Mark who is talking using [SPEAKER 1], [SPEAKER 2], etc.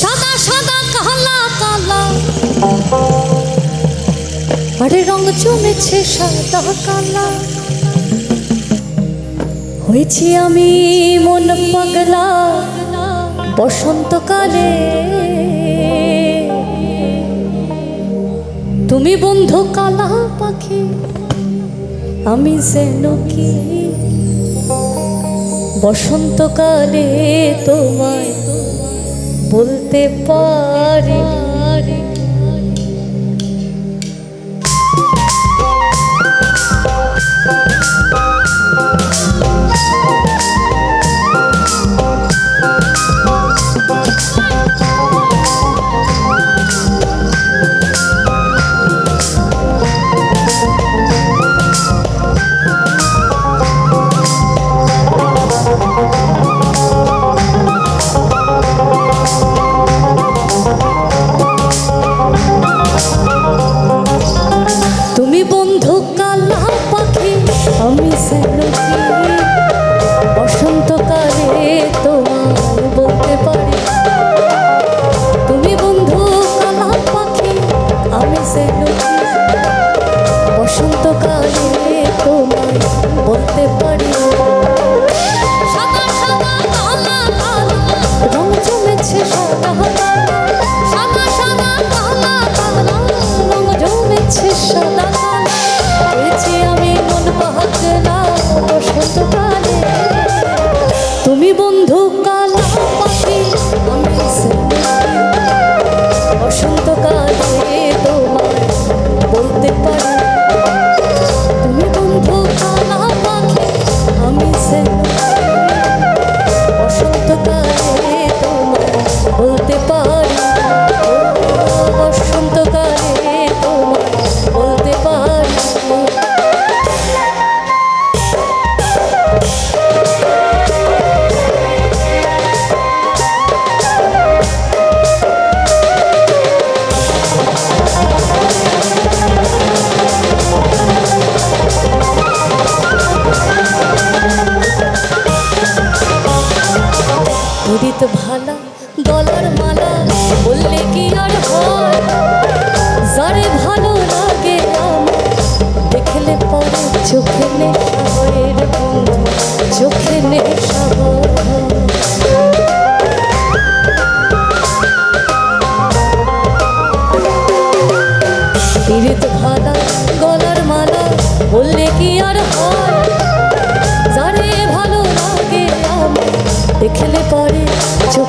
[SPEAKER 1] সাদা সাদা কালা কালা। আরে রং জমেছে সাদা, কালা। হয়েছি আমি মন পাগলা বসন্তকালে। তুমি বন্ধু কালা পাখি, আমি যেন কি? বসন্তকালে তোমায় বলতে পারি। কালা পাখি, আমি সেলুকি বসন্তকালে তোমার বলতে পারি। তুমি বন্ধু কালা পাখি, আমি সেলুকি বসন্তকালে তোমার বলতে পারি। বললে কি আর হয়? যারে ভালো লাগে আমার দেখলে পরে চোখ